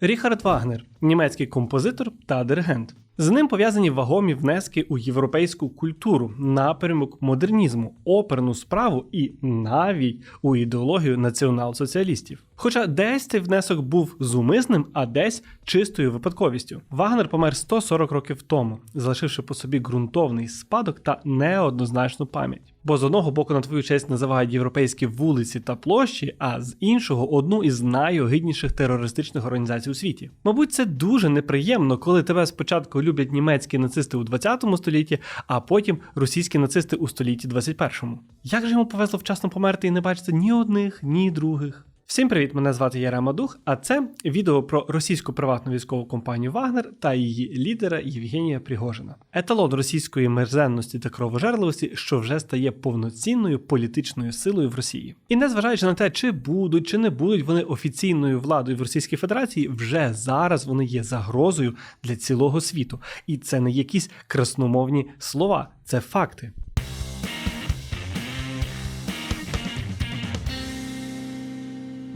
Ріхард Вагнер, німецький композитор та диригент. З ним пов'язані вагомі внески у європейську культуру, напрямок модернізму, оперну справу і навіть у ідеологію націонал-соціалістів. Хоча десь цей внесок був зумисним, а десь чистою випадковістю. Вагнер помер 140 років тому, залишивши по собі ґрунтовний спадок та неоднозначну пам'ять. Бо з одного боку на твою честь називають європейські вулиці та площі, а з іншого одну із найогидніших терористичних організацій у світі. Мабуть, це дуже неприємно, коли тебе спочатку люблять німецькі нацисти у 20 столітті, а потім російські нацисти у столітті 21. Як же йому повезло вчасно померти і не бачити ні одних, ні других? Всім привіт! Мене звати Ярема Дух, а це відео про російську приватну військову компанію Вагнер та її лідера Євгенія Пригожина. Еталон російської мерзенності та кровожерливості, що вже стає повноцінною політичною силою в Росії. І незважаючи на те, чи будуть чи не будуть вони офіційною владою в Російській Федерації, вже зараз вони є загрозою для цілого світу. І це не якісь красномовні слова, це факти.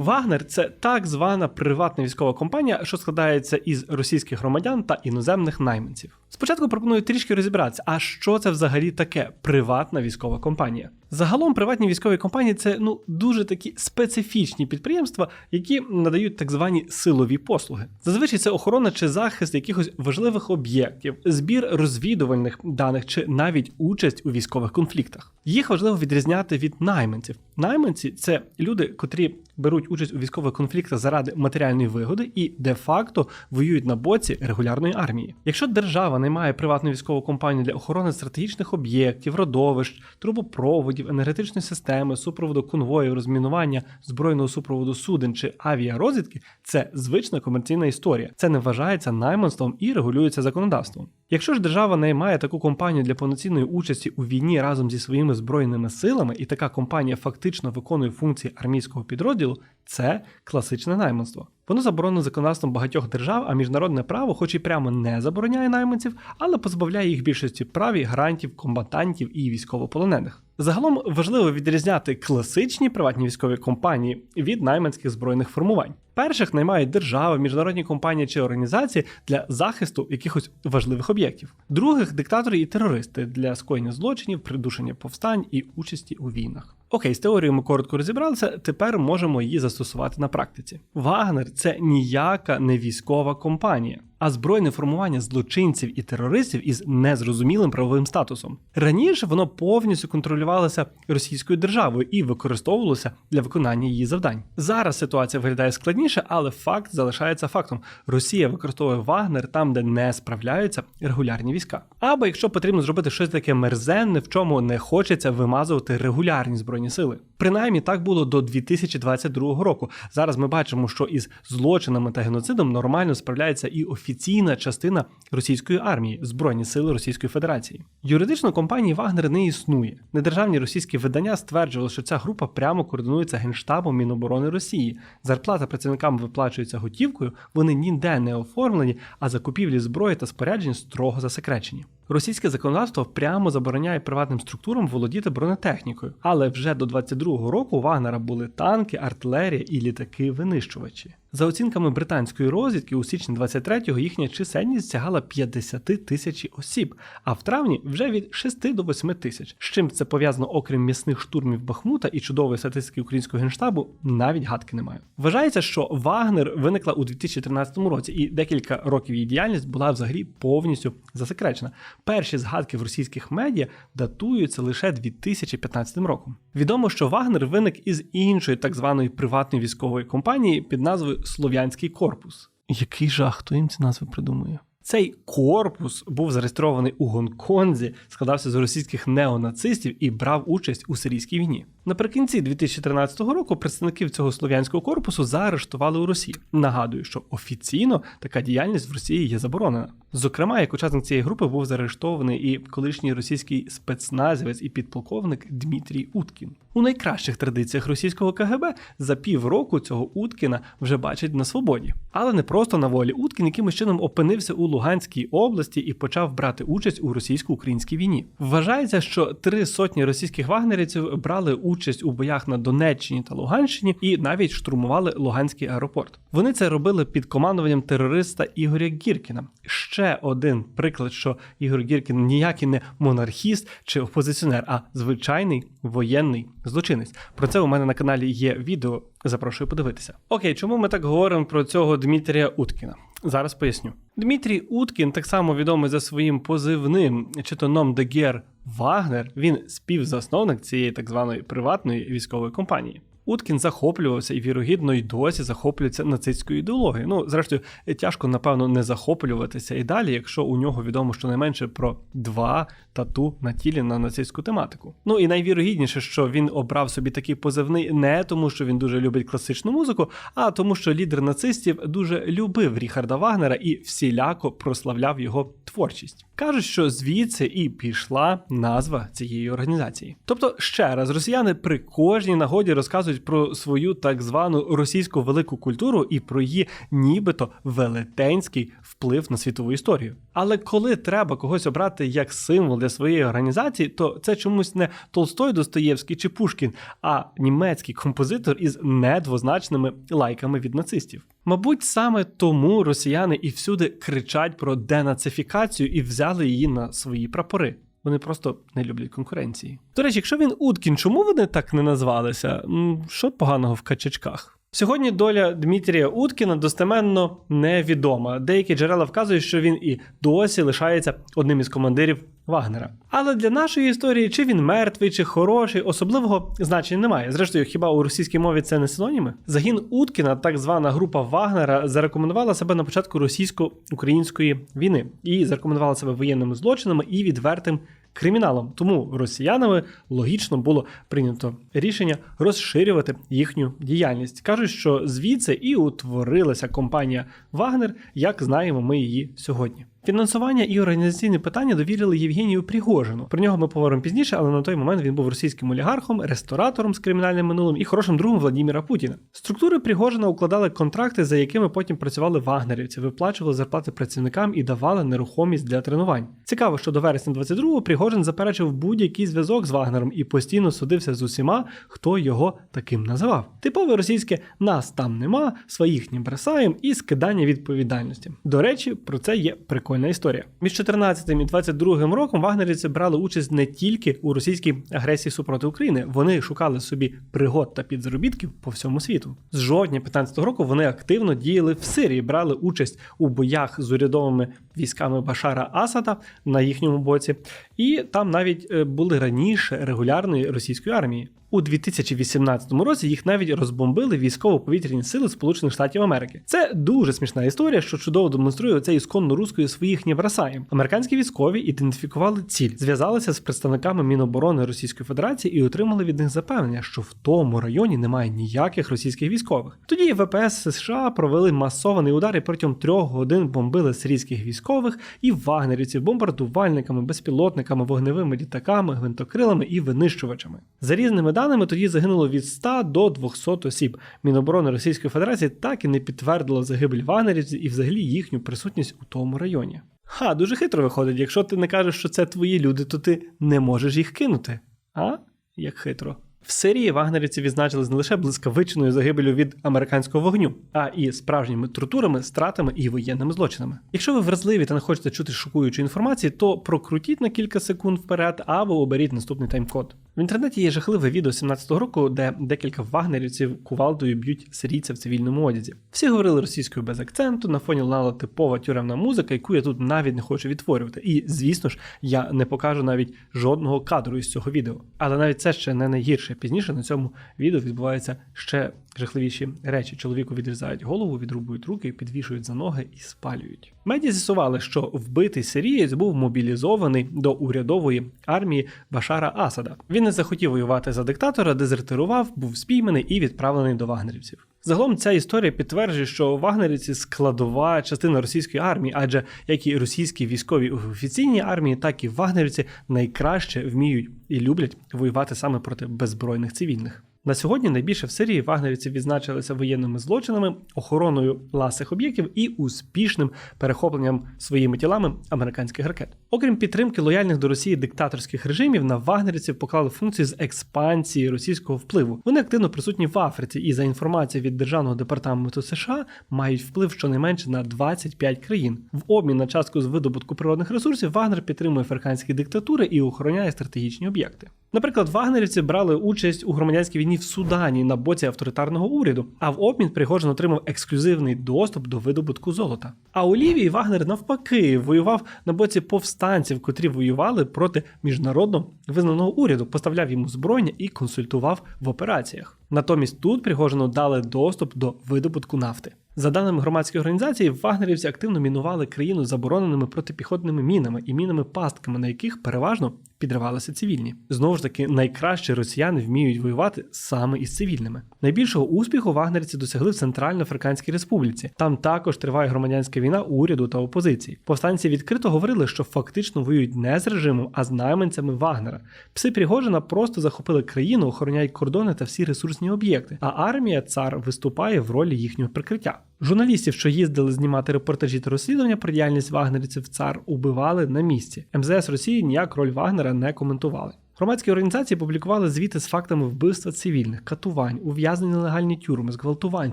Вагнер це так звана приватна військова компанія, що складається із російських громадян та іноземних найманців. Спочатку пропоную трішки розібратися, а що це взагалі таке приватна військова компанія. Загалом приватні військові компанії це ну дуже такі специфічні підприємства, які надають так звані силові послуги. Зазвичай це охорона чи захист якихось важливих об'єктів, збір розвідувальних даних чи навіть участь у військових конфліктах. Їх важливо відрізняти від найманців. Найманці це люди, котрі беруть участь у військових конфліктах заради матеріальної вигоди і де-факто воюють на боці регулярної армії. Якщо держава наймає приватну військову компанію для охорони стратегічних об'єктів, родовищ, трубопроводів, енергетичної системи, супроводу конвоїв, розмінування, збройного супроводу суден чи авіарозвідки, це звична комерційна історія. Це не вважається найманством і регулюється законодавством. Якщо ж держава наймає таку компанію для повноцінної участі у війні разом зі своїми збройними силами, і така компанія фактично виконує функції армійського підрозділу, це класичне найманство. Воно заборонено законодавством багатьох держав, а міжнародне право, хоч і прямо не забороняє найманців, але позбавляє їх більшості прав і гарантів, комбатантів і військовополонених. Загалом важливо відрізняти класичні приватні військові компанії від найманських збройних формувань. Перших наймають держави, міжнародні компанії чи організації для захисту якихось важливих об'єктів. Других диктатори і терористи для скоєння злочинів, придушення повстань і участі у війнах. Окей, з теорією ми коротко розібралися. Тепер можемо її застосувати на практиці. Вагнер це ніяка не військова компанія, а збройне формування злочинців і терористів із незрозумілим правовим статусом. Раніше воно повністю контролювалося російською державою і використовувалося для виконання її завдань. Зараз ситуація виглядає складніше, але факт залишається фактом: Росія використовує Вагнер там, де не справляються регулярні війська. Або якщо потрібно зробити щось таке мерзенне, в чому не хочеться вимазувати регулярні збройні сили. Принаймні так було до 2022 року. Зараз ми бачимо, що із злочинами та геноцидом нормально справляється і офіційна частина російської армії збройні сили Російської Федерації. Юридично компанії Вагнер не існує. Недержавні російські видання стверджували, що ця група прямо координується генштабом Міноборони Росії. Зарплата працівникам виплачується готівкою, вони ніде не оформлені, а закупівлі зброї та споряджень строго засекречені. Російське законодавство прямо забороняє приватним структурам володіти бронетехнікою, але вже до 22-го року Вагнера були танки, артилерія і літаки-винищувачі. За оцінками британської розвідки, у січні 23-го їхня чисельність сягала 50 тисяч осіб, а в травні вже від 6 до 8 тисяч. З чим це пов'язано, окрім м'ясних штурмів Бахмута і чудової статистики українського генштабу, навіть гадки немає. Вважається, що Вагнер виникла у 2013 році, і декілька років її діяльність була взагалі повністю засекречена. Перші згадки в російських медіа датуються лише 2015 роком. Відомо, що Вагнер виник із іншої так званої приватної військової компанії під назвою Слов'янський корпус. Який жах, хто їм ці назви придумує? Цей корпус був зареєстрований у Гонконзі, складався з російських неонацистів і брав участь у сирійській війні. Наприкінці 2013 року представників цього слов'янського корпусу заарештували у Росії. Нагадую, що офіційно така діяльність в Росії є заборонена. Зокрема, як учасник цієї групи був заарештований і колишній російський спецназівець і підполковник Дмитрій Уткін. У найкращих традиціях російського КГБ за півроку цього Уткіна вже бачать на свободі, але не просто на волі. Уткін якимось чином опинився у Луганській області і почав брати участь у російсько-українській війні. Вважається, що три сотні російських вагнерівців брали участь участь у боях на Донеччині та Луганщині і навіть штурмували Луганський аеропорт. Вони це робили під командуванням терориста Ігоря Гіркіна. Ще один приклад, що Ігор Гіркін ніякий не монархіст чи опозиціонер, а звичайний воєнний злочинець. Про це у мене на каналі є відео. Запрошую подивитися. Окей, чому ми так говоримо про цього Дмитрія Уткіна? Зараз поясню. Дмитрій Уткін, так само відомий за своїм позивним, чи то ном Дегер Вагнер, він співзасновник цієї так званої приватної військової компанії. Уткін захоплювався і вірогідно й досі захоплюється нацистською ідеологією. Ну, зрештою, тяжко, напевно, не захоплюватися і далі, якщо у нього відомо щонайменше про два тату на тілі на нацистську тематику. Ну і найвірогідніше, що він обрав собі такий позивний не тому, що він дуже любить класичну музику, а тому, що лідер нацистів дуже любив Ріхарда Вагнера і всіляко прославляв його творчість. Кажуть, що звідси і пішла назва цієї організації. Тобто, ще раз, росіяни при кожній нагоді розказують про свою так звану російську велику культуру і про її нібито велетенський вплив на світову історію. Але коли треба когось обрати як символ для своєї організації, то це чомусь не Толстой, Достоєвський чи Пушкін, а німецький композитор із недвозначними лайками від нацистів. Мабуть, саме тому росіяни і всюди кричать про денацифікацію і взяли її на свої прапори. Вони просто не люблять конкуренції. До речі, якщо він Уткін, чому вони так не назвалися? Що поганого в качачках? Сьогодні доля Дмитрія Уткіна достеменно невідома. Деякі джерела вказують, що він і досі лишається одним із командирів Вагнера. Але для нашої історії, чи він мертвий, чи хороший, особливого значення немає. Зрештою, хіба у російській мові це не синоніми? Загін Уткіна, так звана група Вагнера, зарекомендувала себе на початку російсько-української війни і зарекомендувала себе воєнними злочинами і відвертим криміналом. Тому росіянами логічно було прийнято рішення розширювати їхню діяльність. Кажуть, що звідси і утворилася компанія Вагнер, як знаємо ми її сьогодні. Фінансування і організаційні питання довірили Євгенію Пригожину. Про нього ми поговоримо пізніше, але на той момент він був російським олігархом, ресторатором з кримінальним минулим і хорошим другом Владіміра Путіна. Структури Пригожина укладали контракти, за якими потім працювали вагнерівці, виплачували зарплати працівникам і давали нерухомість для тренувань. Цікаво, що до вересня 22-го Пригожин заперечив будь-який зв'язок з Вагнером і постійно судився з усіма, хто його таким називав. Типове російське нас там нема, своїх не бросаєм і скидання відповідальності. До речі, про це є прикольно прикольна історія. Між 14 і 22 роком вагнерівці брали участь не тільки у російській агресії супроти України, вони шукали собі пригод та підзаробітків по всьому світу. З жовтня 15 року вони активно діяли в Сирії, брали участь у боях з урядовими військами Башара Асада на їхньому боці, і там навіть е, були раніше регулярної російської армії. У 2018 році їх навіть розбомбили військово-повітряні сили Сполучених Штатів Америки. Це дуже смішна історія, що чудово демонструє оце ісконно руською своїх бросаєм. Американські військові ідентифікували ціль, зв'язалися з представниками Міноборони Російської Федерації і отримали від них запевнення, що в тому районі немає ніяких російських військових. Тоді ВПС США провели масований удар і протягом трьох годин бомбили сирійських військових і вагнерівців бомбардувальниками, безпілотниками, вогневими літаками, гвинтокрилами і винищувачами. За різними даними тоді загинуло від 100 до 200 осіб. Міноборони Російської Федерації так і не підтвердило загибель вагнерівців і взагалі їхню присутність у тому районі. Ха, дуже хитро виходить. Якщо ти не кажеш, що це твої люди, то ти не можеш їх кинути. А? Як хитро. В Сирії вагнерівці відзначились не лише блискавичною загибелю від американського вогню, а і справжніми тортурами, стратами і воєнними злочинами. Якщо ви вразливі та не хочете чути шокуючої інформації, то прокрутіть на кілька секунд вперед або оберіть наступний тайм-код. В інтернеті є жахливе відео 17-го року, де декілька вагнерівців кувалдою б'ють сирійця в цивільному одязі. Всі говорили російською без акценту, на фоні лунала типова тюремна музика, яку я тут навіть не хочу відтворювати. І звісно ж, я не покажу навіть жодного кадру із цього відео. Але навіть це ще не найгірше. Пізніше на цьому відео відбуваються ще жахливіші речі. Чоловіку відрізають голову, відрубують руки, підвішують за ноги і спалюють. Меді з'ясували, що вбитий сирієць був мобілізований до урядової армії Башара Асада. Він не захотів воювати за диктатора, дезертирував, був спійманий і відправлений до вагнерівців. Загалом ця історія підтверджує, що вагнерівці складова частина російської армії, адже як і російські військові в офіційній армії, так і вагнерівці найкраще вміють і люблять воювати саме проти беззбройних цивільних. На сьогодні найбільше в Сирії вагнерівці відзначилися воєнними злочинами, охороною ласих об'єктів і успішним перехопленням своїми тілами американських ракет. Окрім підтримки лояльних до Росії диктаторських режимів, на вагнерівців поклали функцію з експансії російського впливу. Вони активно присутні в Африці і за інформацією від державного департаменту США мають вплив щонайменше на 25 країн. В обмін на частку з видобутку природних ресурсів Вагнер підтримує африканські диктатури і охороняє стратегічні об'єкти. Наприклад, вагнерівці брали участь у громадянській війні в Судані на боці авторитарного уряду, а в обмін Пригожин отримав ексклюзивний доступ до видобутку золота. А у Лівії Вагнер навпаки воював на боці повстанців, котрі воювали проти міжнародно визнаного уряду, поставляв йому збройня і консультував в операціях. Натомість тут Пригожину дали доступ до видобутку нафти. За даними громадської організації, вагнерівці активно мінували країну забороненими протипіхотними мінами і мінами пастками, на яких переважно підривалися цивільні. Знову ж таки, найкраще росіяни вміють воювати саме із цивільними. Найбільшого успіху вагнерівці досягли в Центральноафриканській Республіці. Там також триває громадянська війна уряду та опозиції. Повстанці відкрито говорили, що фактично воюють не з режимом, а з найманцями Вагнера. Пси Пригожина просто захопили країну, охороняють кордони та всі ресурсні об'єкти. А армія цар виступає в ролі їхнього прикриття. Журналістів, що їздили знімати репортажі та розслідування про діяльність вагнерівців цар, убивали на місці. МЗС Росії ніяк роль Вагнера не коментували. Громадські організації публікували звіти з фактами вбивства цивільних, катувань, ув'язнення нелегальні тюрми, зґвалтувань,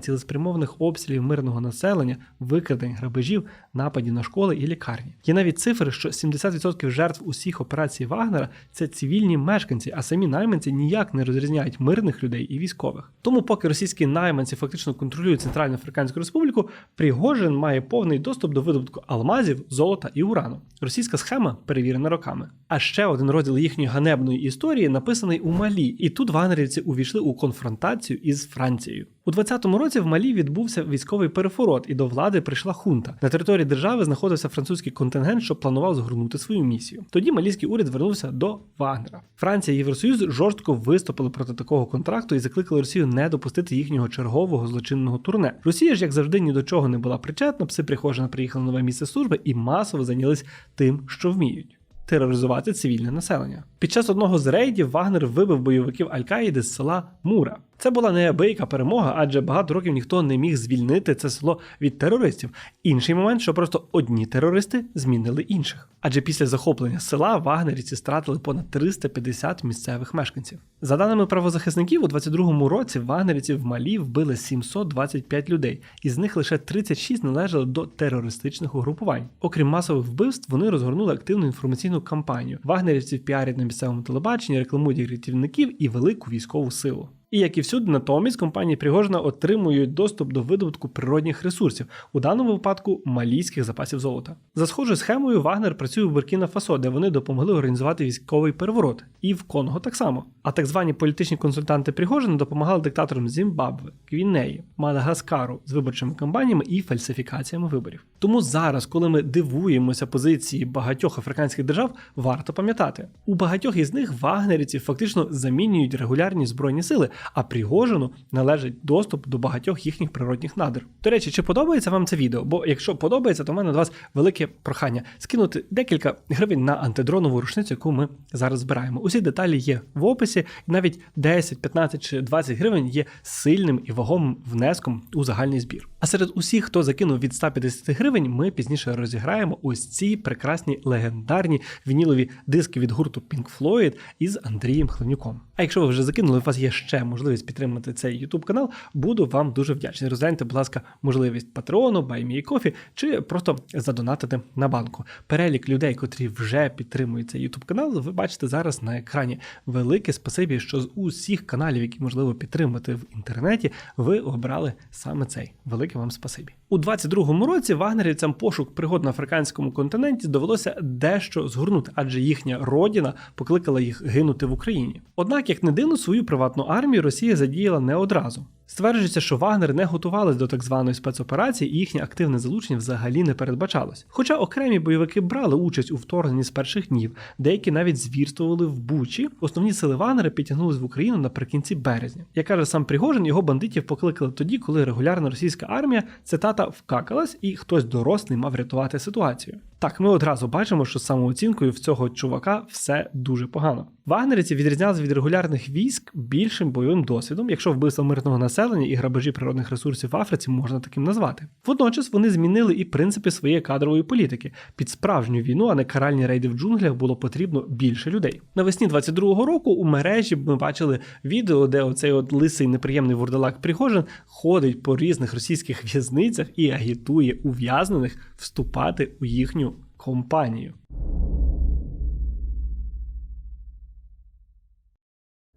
цілеспрямованих обстрілів мирного населення, викрадень, грабежів, нападів на школи і лікарні. Є навіть цифри, що 70% жертв усіх операцій Вагнера це цивільні мешканці, а самі найманці ніяк не розрізняють мирних людей і військових. Тому, поки російські найманці фактично контролюють Центральну Африканську Республіку, Пригожин має повний доступ до видобутку алмазів, золота і урану. Російська схема перевірена роками. А ще один розділ їхньої ганебної історії написаний у Малі, і тут вагнерівці увійшли у конфронтацію із Францією. У 20-му році в Малі відбувся військовий переворот, і до влади прийшла хунта. На території держави знаходився французький контингент, що планував згорнути свою місію. Тоді малійський уряд звернувся до Вагнера. Франція і Євросоюз жорстко виступили проти такого контракту і закликали Росію не допустити їхнього чергового злочинного турне. Росія ж, як завжди, ні до чого не була причетна. Пси Прихожина приїхали на нове місце служби і масово зайнялись тим, що вміють. Тероризувати цивільне населення. Під час одного з рейдів Вагнер вибив бойовиків Аль-Каїди з села Мура. Це була неабияка перемога, адже багато років ніхто не міг звільнити це село від терористів. Інший момент, що просто одні терористи змінили інших. Адже після захоплення села вагнерівці стратили понад 350 місцевих мешканців. За даними правозахисників, у 22-му році вагнерівці в Малі вбили 725 людей, із них лише 36 належали до терористичних угрупувань. Окрім масових вбивств, вони розгорнули активну інформаційну кампанію. Вагнерівців піарять на місцевому телебаченні, рекламують рятівників і велику військову силу. І як і всюди, натомість компанії Пригожина отримують доступ до видобутку природних ресурсів, у даному випадку малійських запасів золота. За схожою схемою Вагнер працює в Буркіна Фасо, де вони допомогли організувати військовий переворот, і в Конго так само. А так звані політичні консультанти Пригожина допомагали диктаторам Зімбабве, Гвінеї, Мадагаскару з виборчими кампаніями і фальсифікаціями виборів. Тому зараз, коли ми дивуємося позиції багатьох африканських держав, варто пам'ятати, у багатьох із них вагнерівці фактично замінюють регулярні збройні сили а Пригожину належить доступ до багатьох їхніх природних надр. До речі, чи подобається вам це відео? Бо якщо подобається, то в мене до вас велике прохання скинути декілька гривень на антидронову рушницю, яку ми зараз збираємо. Усі деталі є в описі, і навіть 10, 15 чи 20 гривень є сильним і вагомим внеском у загальний збір. А серед усіх, хто закинув від 150 гривень, ми пізніше розіграємо ось ці прекрасні легендарні вінілові диски від гурту Pink Floyd із Андрієм Хленюком. А якщо ви вже закинули, у вас є ще можливість підтримати цей YouTube канал, буду вам дуже вдячний. Розгляньте, будь ласка, можливість Патреону, BuyMeCoffee чи просто задонатити на банку. Перелік людей, котрі вже підтримують цей YouTube канал, ви бачите зараз на екрані. Велике спасибі, що з усіх каналів, які можливо підтримати в інтернеті, ви обрали саме цей. Велике вам спасибі. У 22-му році вагнерівцям пошук пригод на африканському континенті довелося дещо згорнути, адже їхня родина покликала їх гинути в Україні. Однак, як не дивно, свою приватну армію Росія задіяла не одразу. Стверджується, що Вагнер не готувались до так званої спецоперації, і їхнє активне залучення взагалі не передбачалось. Хоча окремі бойовики брали участь у вторгненні з перших днів, деякі навіть звірствували в Бучі. Основні сили Вагнера підтягнулись в Україну наприкінці березня. Як каже сам Пригожин, його бандитів покликали тоді, коли регулярна російська армія цитата вкакалась, і хтось дорослий мав рятувати ситуацію. Так, ми одразу бачимо, що з самооцінкою в цього чувака все дуже погано. Вагнерівці відрізнялися від регулярних військ більшим бойовим досвідом, якщо вбивство мирного населення і грабежі природних ресурсів в Африці можна таким назвати. Водночас вони змінили і принципи своєї кадрової політики. Під справжню війну, а не каральні рейди в джунглях, було потрібно більше людей. Навесні 22-го року у мережі ми бачили відео, де оцей от лисий неприємний вурдалак Пригожин ходить по різних російських в'язницях і агітує ув'язнених вступати у їхню компанію.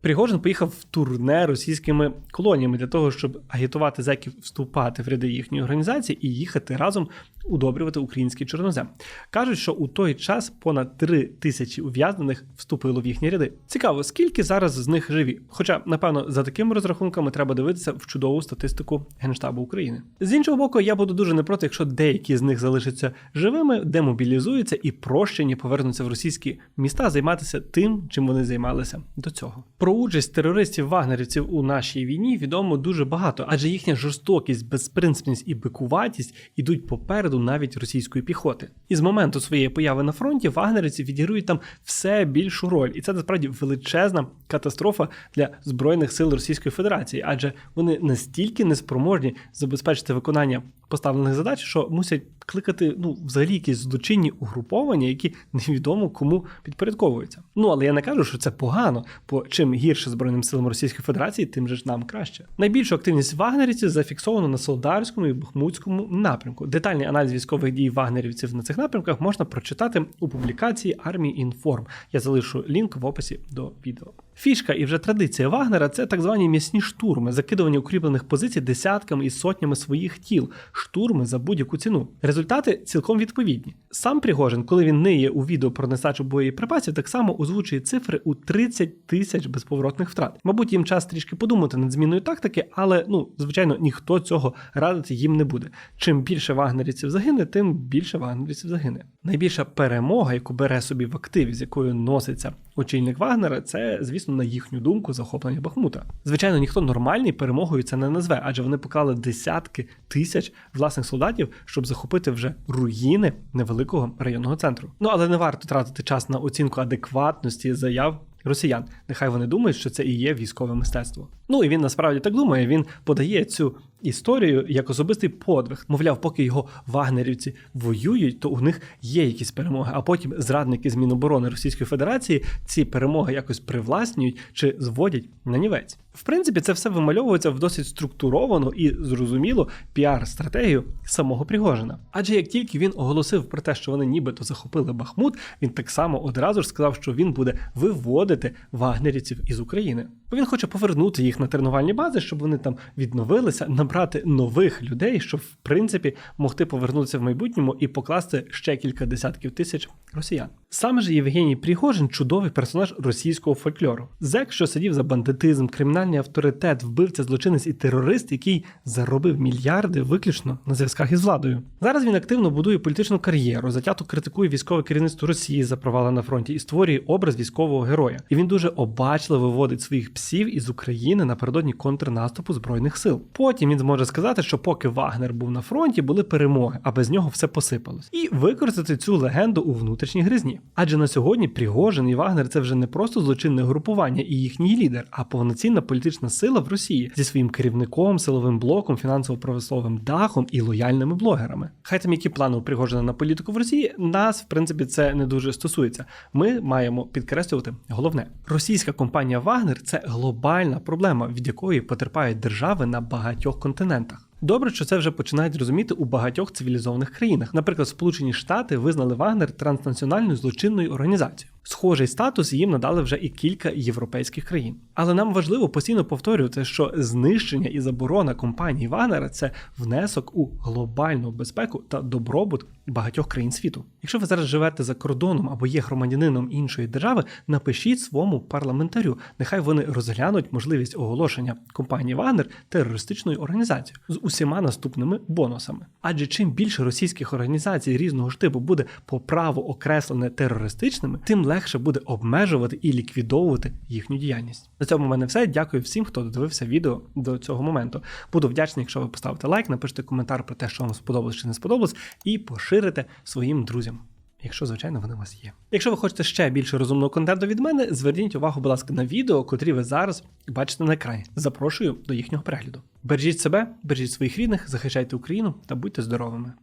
Пригожин поїхав в турне російськими колоніями для того, щоб агітувати зеків вступати в ряди їхньої організації і їхати разом удобрювати український чорнозем. Кажуть, що у той час понад три тисячі ув'язнених вступило в їхні ряди. Цікаво, скільки зараз з них живі. Хоча, напевно, за такими розрахунками треба дивитися в чудову статистику Генштабу України. З іншого боку, я буду дуже не проти, якщо деякі з них залишаться живими, демобілізуються і прощені повернуться в російські міста займатися тим, чим вони займалися до цього. Про участь терористів вагнерівців у нашій війні відомо дуже багато, адже їхня жорстокість, безпринципність і бикуватість ідуть попереду навіть російської піхоти. І з моменту своєї появи на фронті вагнерівці відіграють там все більшу роль, і це насправді величезна катастрофа для збройних сил Російської Федерації, адже вони настільки неспроможні забезпечити виконання поставлених задач, що мусять кликати ну взагалі якісь злочинні угруповання, які невідомо кому підпорядковуються. Ну але я не кажу, що це погано, бо чим гірше збройним силам Російської Федерації, тим же ж нам краще. Найбільшу активність вагнерівців зафіксовано на Солдарському і Бахмутському напрямку. Детальний аналіз військових дій вагнерівців на цих напрямках можна прочитати у публікації армії інформ. Я залишу лінк в описі до відео. Фішка і вже традиція Вагнера це так звані м'ясні штурми, закидування укріплених позицій десятками і сотнями своїх тіл, штурми за будь-яку ціну. Результати цілком відповідні. Сам Пригожин, коли він ниє у відео про нестачу боєприпасів, так само озвучує цифри у 30 тисяч безповоротних втрат. Мабуть, їм час трішки подумати над зміною тактики, але ну звичайно ніхто цього радити їм не буде. Чим більше вагнерівців загине, тим більше вагнерівців загине. Найбільша перемога, яку бере собі в активі, з якою носиться очільник Вагнера, це, звісно, на їхню думку, захоплення Бахмута. Звичайно, ніхто нормальний перемогою це не назве, адже вони поклали десятки тисяч власних солдатів, щоб захопити вже руїни невеликого районного центру. Ну але не варто тратити час на оцінку адекватності заяв. Росіян, нехай вони думають, що це і є військове мистецтво. Ну і він насправді так думає. Він подає цю історію як особистий подвиг. Мовляв, поки його вагнерівці воюють, то у них є якісь перемоги. А потім зрадники з Міноборони Російської Федерації ці перемоги якось привласнюють чи зводять на нівець. В принципі, це все вимальовується в досить структуровану і зрозумілу піар-стратегію самого Пригожина. Адже як тільки він оголосив про те, що вони нібито захопили Бахмут, він так само одразу ж сказав, що він буде виводити вагнерівців із України. Бо він хоче повернути їх на тренувальні бази, щоб вони там відновилися, набрати нових людей, щоб в принципі могти повернутися в майбутньому і покласти ще кілька десятків тисяч росіян. Саме ж Євгеній Пригожин чудовий персонаж російського фольклору. Зек, що сидів за бандитизм, кримінальний авторитет, вбивця, злочинець і терорист, який заробив мільярди виключно на зв'язках із владою. Зараз він активно будує політичну кар'єру, затято критикує військове керівництво Росії за провали на фронті і створює образ військового героя. І він дуже обачливо виводить своїх псів із України напередодні контрнаступу збройних сил. Потім він зможе сказати, що поки Вагнер був на фронті, були перемоги, а без нього все посипалось, і використати цю легенду у внутрішній гризні. Адже на сьогодні Пригожин і Вагнер це вже не просто злочинне групування і їхній лідер, а повноцінна політична сила в Росії зі своїм керівником, силовим блоком, фінансово-промисловим дахом і лояльними блогерами. Хай там які плани у Пригожина на політику в Росії, нас в принципі це не дуже стосується. Ми маємо підкреслювати головне: російська компанія Вагнер це глобальна проблема, від якої потерпають держави на багатьох континентах. kontynentach. Добре, що це вже починають розуміти у багатьох цивілізованих країнах. Наприклад, Сполучені Штати визнали Вагнер транснаціональною злочинною організацією. Схожий статус їм надали вже і кілька європейських країн. Але нам важливо постійно повторювати, що знищення і заборона компанії Вагнера це внесок у глобальну безпеку та добробут багатьох країн світу. Якщо ви зараз живете за кордоном або є громадянином іншої держави, напишіть своєму парламентарю. Нехай вони розглянуть можливість оголошення компанії Вагнер терористичною організацією з усіма наступними бонусами. Адже чим більше російських організацій різного ж типу буде по праву окреслене терористичними, тим легше буде обмежувати і ліквідовувати їхню діяльність. На цьому в мене все. Дякую всім, хто додивився відео до цього моменту. Буду вдячний, якщо ви поставите лайк, напишете коментар про те, що вам сподобалось чи не сподобалось, і поширите своїм друзям. Якщо, звичайно, вони у вас є. Якщо ви хочете ще більше розумного контенту від мене, зверніть увагу, будь ласка, на відео, котрі ви зараз бачите на екрані. Запрошую до їхнього перегляду. Бережіть себе, бережіть своїх рідних, захищайте Україну та будьте здоровими.